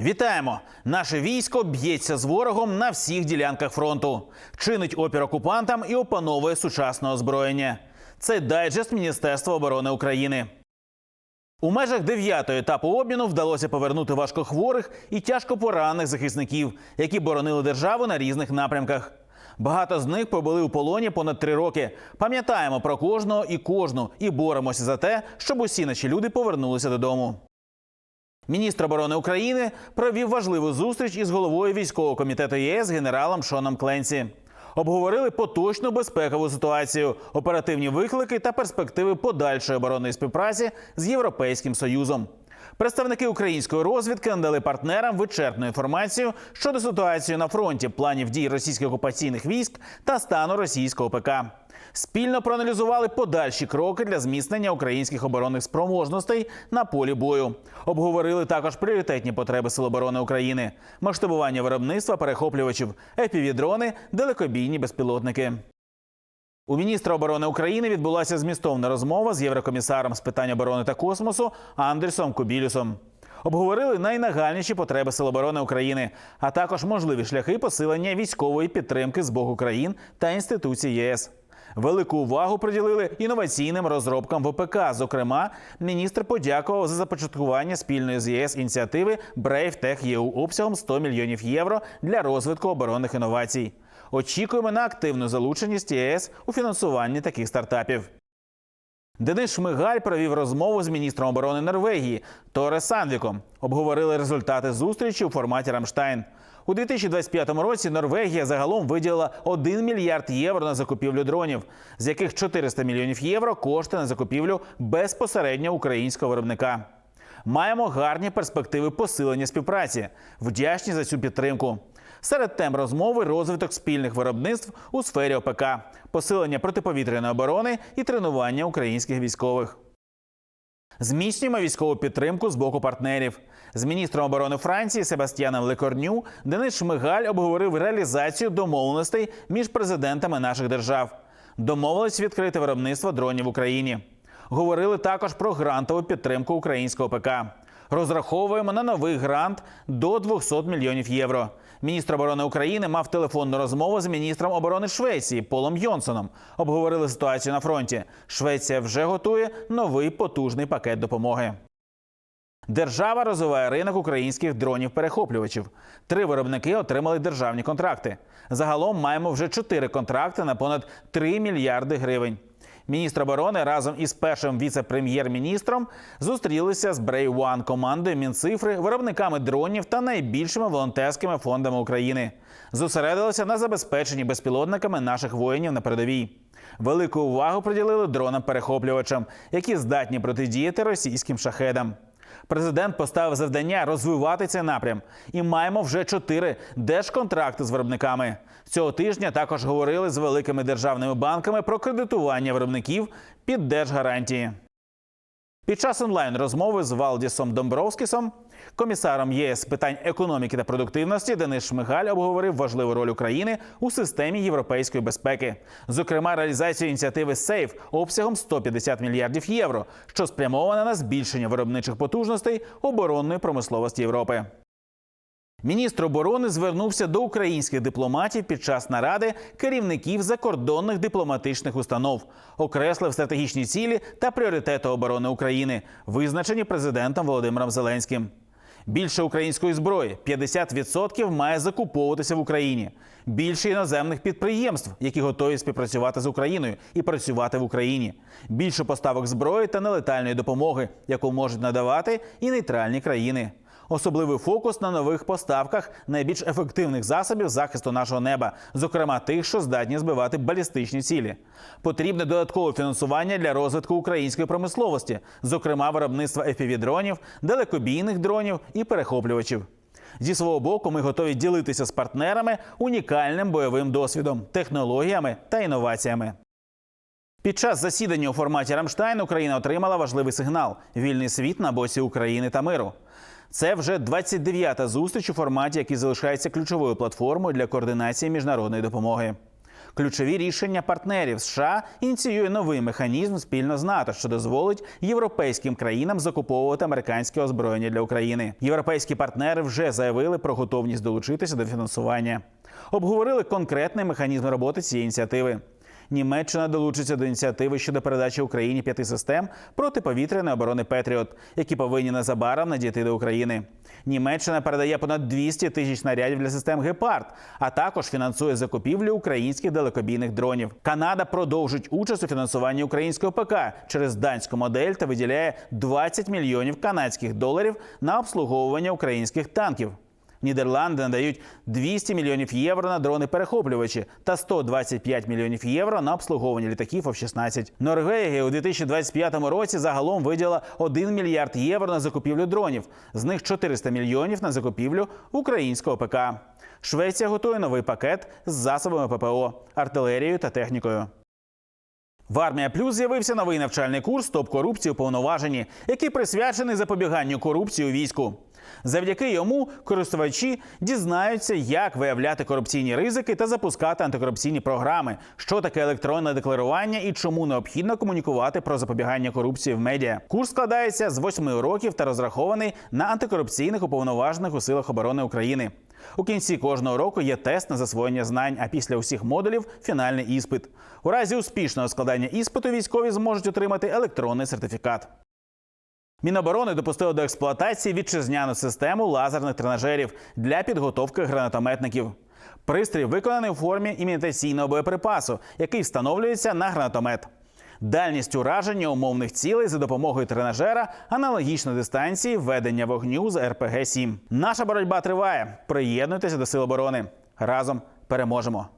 Вітаємо! Наше військо б'ється з ворогом на всіх ділянках фронту, чинить опір окупантам і опановує сучасне озброєння. Це дайджест Міністерства оборони України. У межах дев'ятого етапу обміну вдалося повернути важкохворих і тяжко поранених захисників, які боронили державу на різних напрямках. Багато з них побули у полоні понад три роки. Пам'ятаємо про кожного і кожну і боремося за те, щоб усі наші люди повернулися додому. Міністр оборони України провів важливу зустріч із головою військового комітету ЄС генералом Шоном Кленсі. Обговорили поточну безпекову ситуацію, оперативні виклики та перспективи подальшої оборонної співпраці з Європейським Союзом. Представники української розвідки надали партнерам вичерпну інформацію щодо ситуації на фронті, планів дій російських окупаційних військ та стану російського ПК. Спільно проаналізували подальші кроки для зміцнення українських оборонних спроможностей на полі бою. Обговорили також пріоритетні потреби Сил оборони України, масштабування виробництва перехоплювачів, епівідрони, далекобійні безпілотники. У міністра оборони України відбулася змістовна розмова з єврокомісаром з питань оборони та космосу Андрісом Кубілюсом. Обговорили найнагальніші потреби Сил оборони України, а також можливі шляхи посилення військової підтримки з боку країн та інституцій ЄС. Велику увагу приділили інноваційним розробкам ВПК. Зокрема, міністр подякував за започаткування спільної з ЄС ініціативи Brave Tech EU обсягом 100 мільйонів євро для розвитку оборонних інновацій. Очікуємо на активну залученість ЄС у фінансуванні таких стартапів. Денис Шмигаль провів розмову з міністром оборони Норвегії Торе Сандвіком. Обговорили результати зустрічі у форматі Рамштайн. У 2025 році Норвегія загалом виділила 1 мільярд євро на закупівлю дронів, з яких 400 мільйонів євро кошти на закупівлю безпосередньо українського виробника. Маємо гарні перспективи посилення співпраці. Вдячні за цю підтримку. Серед тем розмови розвиток спільних виробництв у сфері ОПК, посилення протиповітряної оборони і тренування українських військових. Зміцнюємо військову підтримку з боку партнерів. З міністром оборони Франції Себастьяном Лекорню Денис Шмигаль обговорив реалізацію домовленостей між президентами наших держав. Домовились відкрити виробництво дронів в Україні. Говорили також про грантову підтримку українського ПК. Розраховуємо на новий грант до 200 мільйонів євро. Міністр оборони України мав телефонну розмову з міністром оборони Швеції Полом Йонсоном. Обговорили ситуацію на фронті. Швеція вже готує новий потужний пакет допомоги. Держава розвиває ринок українських дронів-перехоплювачів. Три виробники отримали державні контракти. Загалом маємо вже чотири контракти на понад 3 мільярди гривень. Міністр оборони разом із першим віце-прем'єр-міністром зустрілися з Brave One командою Мінцифри, виробниками дронів та найбільшими волонтерськими фондами України. Зосередилися на забезпеченні безпілотниками наших воїнів на передовій. Велику увагу приділили дронам-перехоплювачам, які здатні протидіяти російським шахедам. Президент поставив завдання розвивати цей напрям, і маємо вже чотири держконтракти з виробниками. Цього тижня також говорили з великими державними банками про кредитування виробників під держгарантії. Під час онлайн розмови з Валдісом Домбровскісом, комісаром ЄС питань економіки та продуктивності, Денис Шмигаль обговорив важливу роль України у системі європейської безпеки, зокрема реалізацію ініціативи SAFE обсягом 150 мільярдів євро, що спрямована на збільшення виробничих потужностей оборонної промисловості Європи. Міністр оборони звернувся до українських дипломатів під час наради керівників закордонних дипломатичних установ, окреслив стратегічні цілі та пріоритети оборони України, визначені президентом Володимиром Зеленським. Більше української зброї 50% має закуповуватися в Україні. Більше іноземних підприємств, які готові співпрацювати з Україною і працювати в Україні. Більше поставок зброї та нелетальної допомоги, яку можуть надавати і нейтральні країни. Особливий фокус на нових поставках найбільш ефективних засобів захисту нашого неба, зокрема тих, що здатні збивати балістичні цілі. Потрібне додаткове фінансування для розвитку української промисловості, зокрема виробництва FPV-дронів, далекобійних дронів і перехоплювачів. Зі свого боку, ми готові ділитися з партнерами унікальним бойовим досвідом, технологіями та інноваціями. Під час засідання у форматі Рамштайн Україна отримала важливий сигнал вільний світ на боці України та миру. Це вже 29-та зустріч у форматі, який залишається ключовою платформою для координації міжнародної допомоги. Ключові рішення партнерів США ініціює новий механізм спільно з НАТО, що дозволить європейським країнам закуповувати американське озброєння для України. Європейські партнери вже заявили про готовність долучитися до фінансування. Обговорили конкретний механізм роботи цієї ініціативи. Німеччина долучиться до ініціативи щодо передачі Україні п'яти систем протиповітряної оборони Петріот, які повинні незабаром надійти до України. Німеччина передає понад 200 тисяч снарядів для систем Гепард, а також фінансує закупівлю українських далекобійних дронів. Канада продовжить участь у фінансуванні українського ПК через данську модель та виділяє 20 мільйонів канадських доларів на обслуговування українських танків. Нідерланди надають 200 мільйонів євро на дрони-перехоплювачі та 125 мільйонів євро на обслуговування літаків F-16. Норвегія у 2025 році загалом виділа 1 мільярд євро на закупівлю дронів. З них 400 мільйонів на закупівлю українського ПК. Швеція готує новий пакет з засобами ППО, артилерією та технікою. В Армія Плюс з'явився новий навчальний курс Стоп корупції у повноваженні, який присвячений запобіганню корупції у війську. Завдяки йому користувачі дізнаються, як виявляти корупційні ризики та запускати антикорупційні програми, що таке електронне декларування і чому необхідно комунікувати про запобігання корупції в медіа. Курс складається з восьми уроків та розрахований на антикорупційних уповноважених у силах оборони України. У кінці кожного року є тест на засвоєння знань, а після усіх модулів фінальний іспит. У разі успішного складання іспиту військові зможуть отримати електронний сертифікат. Міноборони допустило до експлуатації вітчизняну систему лазерних тренажерів для підготовки гранатометників. Пристрій виконаний у формі імітаційного боєприпасу, який встановлюється на гранатомет. Дальність ураження умовних цілей за допомогою тренажера аналогічно дистанції ведення вогню з РПГ 7 Наша боротьба триває. Приєднуйтеся до сил оборони. Разом переможемо.